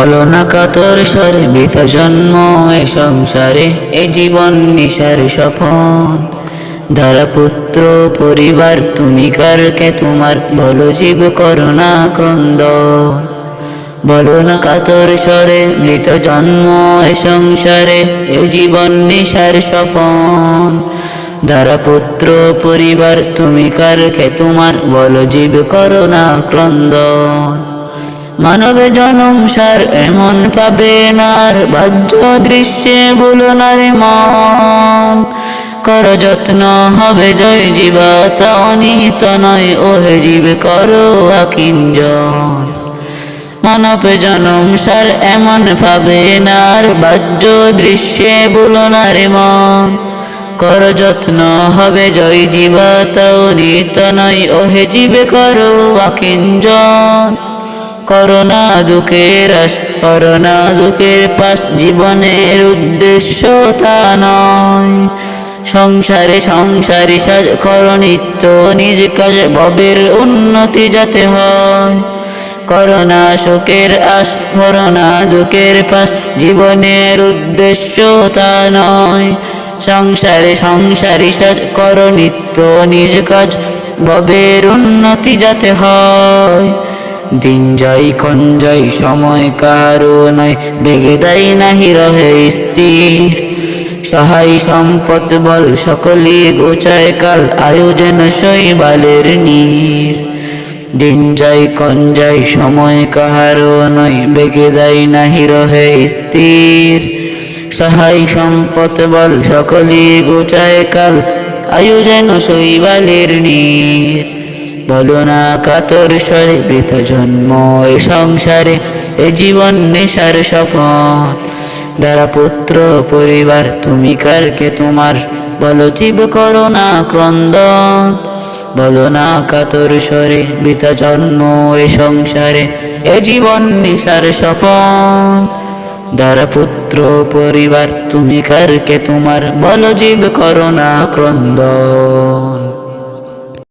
বলো না কাতর স্বরে বৃত জন্ম এ সংসারে? এ জীবন নিশার স্বপন। ধারা পুত্র, পরিবার, তুমি কারকে তোমার? বলো জীব করোনা ক্রন্দন বলো না কাতর স্বরে মৃত জন্ম এ সংসারে? এ জীবন নিশার স্বপন। ধারা পুত্র, পরিবার, তুমি কারকে তোমার? বলো জীব করোনা ক্রন্দন মানবে জনম সার এমন পাবে নার বাহ্য দৃশ্যে বলো নারে মন। কর যত্ন হবে জয় জীবা, তা অনিত নয়, ওহে জীব, করো আকিঞ্জন মানব জনম সার এমন পাবে নার বাহ্য দৃশ্যে বলো নারে মন। কর যত্ন হবে জয় জীবা তাও নিত নয়, ওহে জীবে, করো আকিঞ্জন করোনা দুঃখের আস করোনা দুঃখের পাশ, জীবনের উদ্দেশ্য তা নয়। সংসারে সংসারে সাজ, করো নিত্য নিজ কাজ, ভবের উন্নতি যাতে হয়। করোনা শোকের আস করোনা দুঃখের পাশ, জীবনের উদ্দেশ্য তা নয়। সংসারে সংসারে সাজ, করো নিত্য নিজ কাজ, ভবের উন্নতি যাতে হয়। দিন যাই, ক্ষণ যাই, সময় কারও নয় বেগে দেয় নাহি রহে স্থির। সহায় সম্পদ বল সকলে গোচায় কাল আয়োজন শৈবালের নীর। দিন যাই, ক্ষণ যাই, সময় কাহারও নয় বেগে দেয় নাহি রহে স্থির। সহায় সম্পদ বল সকলে গোচায় কাল আয়োজন শৈবালের নীর। বলো না কাতর স্বরে বৃত জন্ম এ সংসারে, এ জীবন নেশার স্বপন দ্বারা পুত্র পরিবার, তুমি কারকে তোমার? বলো জীব করো না ক্রন্দন। বলো না কাতর স্বরে বৃত জন্ম এ সংসারে, এ জীবন নেশার স্বপন দ্বারা পুত্র পরিবার, তুমি কারকে তোমার? বলো জীব করো না ক্রন্দন।